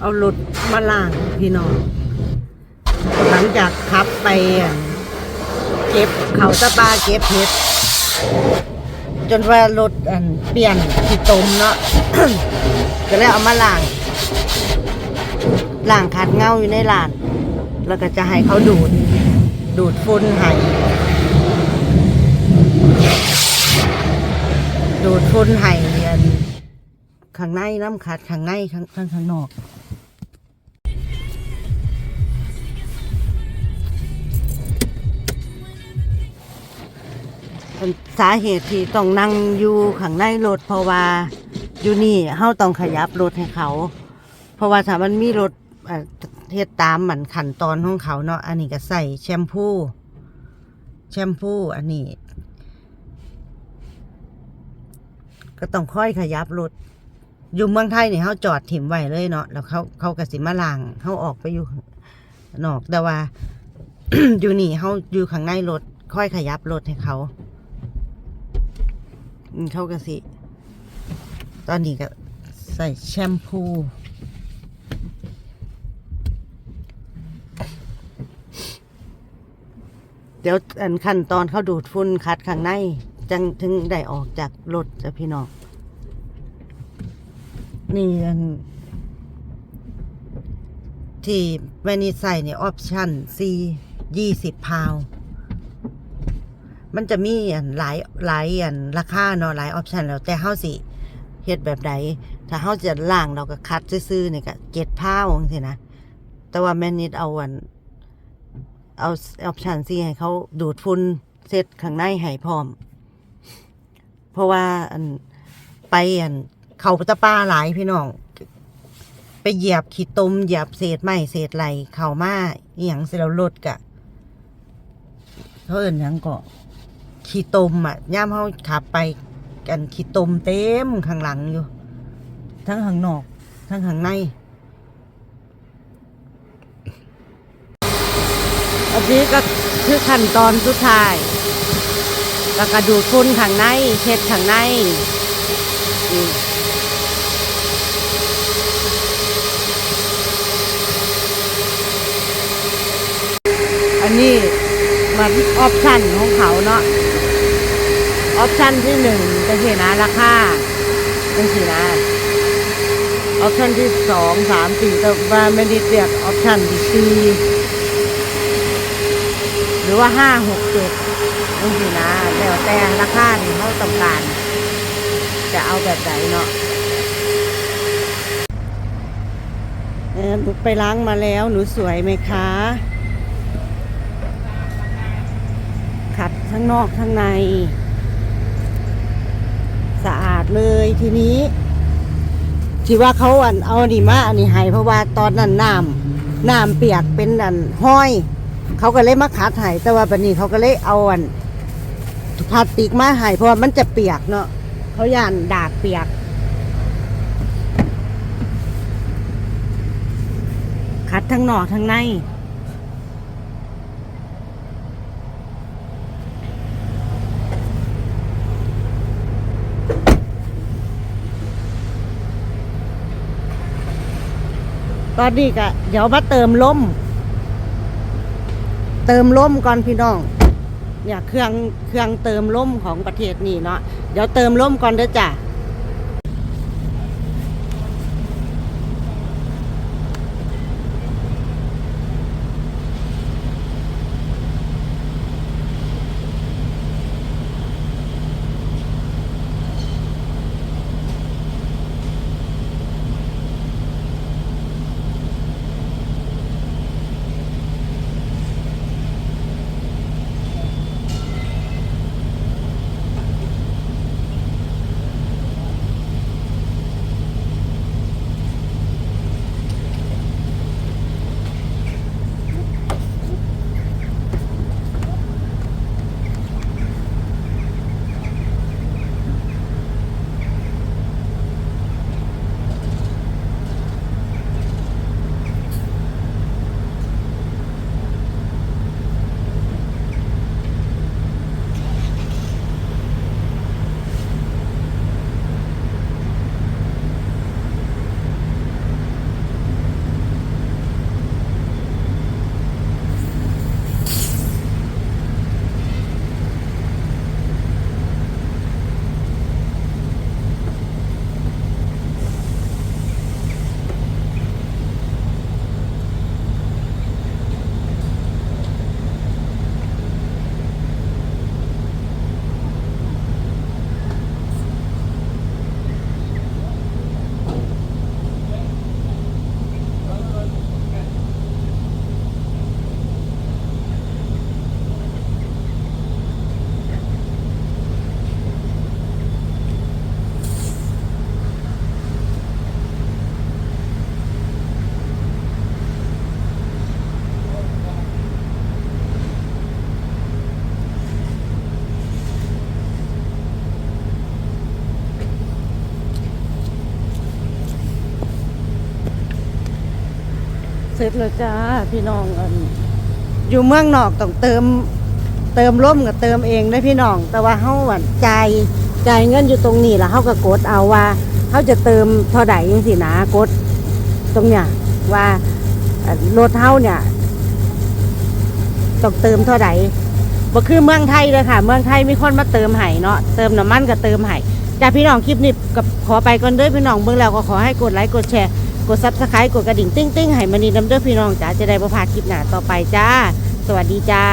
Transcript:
เอารถมาล่างพี่น้อง หลังจากขับไปเก็บเขาตะปาเก็บเพชรจนว่ารถอันเปลี่ยนที่ตมเนาะ ก็เลยเอามาล่างล่างขัดเงาอยู่ในลาน แล้วก็จะให้เขาดูด ดูดฝุ่นให้ดูดฝุ่นให้เรีย ข้างในน้ำขัดข้างในข้างข้างข้างนอกสาเหตุที่ต้องนั่งอยู่ข้างในรถเพราะว่าอยู่นี่เฮาต้องขยับรถให้เขา เพราะว่าถ้ามันมีรถเอ่อเฮ็ดตามเหมือนขั้นตอนของเขาเนาะอันนี้ก็ใส่แชมพูแชมพูอันนี้ ก็ต้องค่อยขยับรถ อยู่เมืองไทยเนี่ยเขาจอดถิ่มไว้เลยเนาะแล้วเขาเขากสิมาล่างเขาออกไปอยู่นอกแต่ว่า อยู่นี่เขาอยู่ข้างในรถค่อยขยับรถให้เขาเขาก็สิ ตอนนี้ก็ใส่แชมพูเดี๋ยวอันขั้นตอนเขาดูดฝุ่นคัดข้างใน จังถึงได้ออกจากรถจะพี่น้อง นี่อันที่แม่นี่ใส่เนี่ยออปชั่น C ยี่สิบพาว มันจะมีอันหลายหลายอันราคาเนาะหลายออปชันแล้วแต่เฮาสิเฮ็ดแบบใดถ้าเฮาจะล่างเราก็คัดซื่อๆเนี่ยก็เจ็ดพาวจังซี่นะ แต่ว่าแม่นิดเอาอัน เอาออปชันซีให้เขาดูดฝุ่นเสร็จข้างในให้พร้อม เพราะว่าอันไปอัน เขาตะป้าหลายพี่น้อง ไปเหยียบขี้ตมเหยียบเศษไม้เศษไหลเข่ามาอหย่างเสร็จแล้วรถกะเขาเอิ่นยังก็ขี้ตมอะย่ามเขาขับไปกันขี้ตมเต็มข้างหลังอยู่ ทั้งข้างนอก ทั้งข้างในอันนี้ก็คือขั้นตอนสุดท้ายแล้วก็ดูดฝุ่นข้างในเช็ดข้างในอืมอันนี้ มันออปชั่นของเขาเนาะออปชั่นที่หนึ่งจะเห็นนะราคาเป็นสีนะออปชั่นที่สองสามสี่แต่ว่าไม่ได้เรียกออปชั่นที่สี่หรือว่าห้าหกเจ็ดนี่สินะแล้วแต่ราคาที่เขาต้องการ จะเอาแบบไหนเนาะเออหนูไปล้างมาแล้ว หนูสวยไหมคะ ขัด ทั้งนอกทั้งใน สะอาดเลยทีนี้ที่ว่าเขาอันเอาหนีมาอันนี้ให้เพราะว่าตอนนั้นน้ำน้ำเปียกเป็นอันห้อย เขาก็เลยมาขัดให้แต่ว่าบันนี้เขาก็เลยเอาอันพลาสติกมาให้เพราะว่ามันจะเปียกเนาะเขาย่านดาดเปียกขัดทั้งนอกทั้งใน ตอนนี้ก็เดี๋ยวมาเติมลมเติมลมก่อนพี่น้อง เนี่ยเครื่องเครื่องเติมลมของประเทศนี่เนาะเดี๋ยวเติมลมก่อนเด้อจ้ะ สร็จแล้วจ้าพี่น้องอันอยู่เมืองนอกต้องเติม เติมร่มกับเติมเองได้พี่น้อง แต่ว่าเฮาหวันจ่ายจ่ายเงินอยู่ตรงนี้แล้วเฮาก็กดเอาว่าเฮาจะเติมเท่าใดจังซี่นะกด ตรงเนี้ยว่ารถเฮาเนี่ยต้องเติมเท่าใดบ่คือเมืองไทยเลยค่ะ เมืองไทยมีคนมาเติมให้เนาะเติมน้ำมันก็เติมให้จ้าพี่น้องคลิปนี้กับขอไปก่อนเด้อพี่น้องเบิ่งแล้วก็ขอให้กดไลค์กดแชร์ กด Subscribe กดกระดิ่งติ้งๆให้มานี่นำเด้อพี่น้องจ้าจะได้บ่พลาดคลิปหน้าต่อไปจ้า สวัสดีจ้า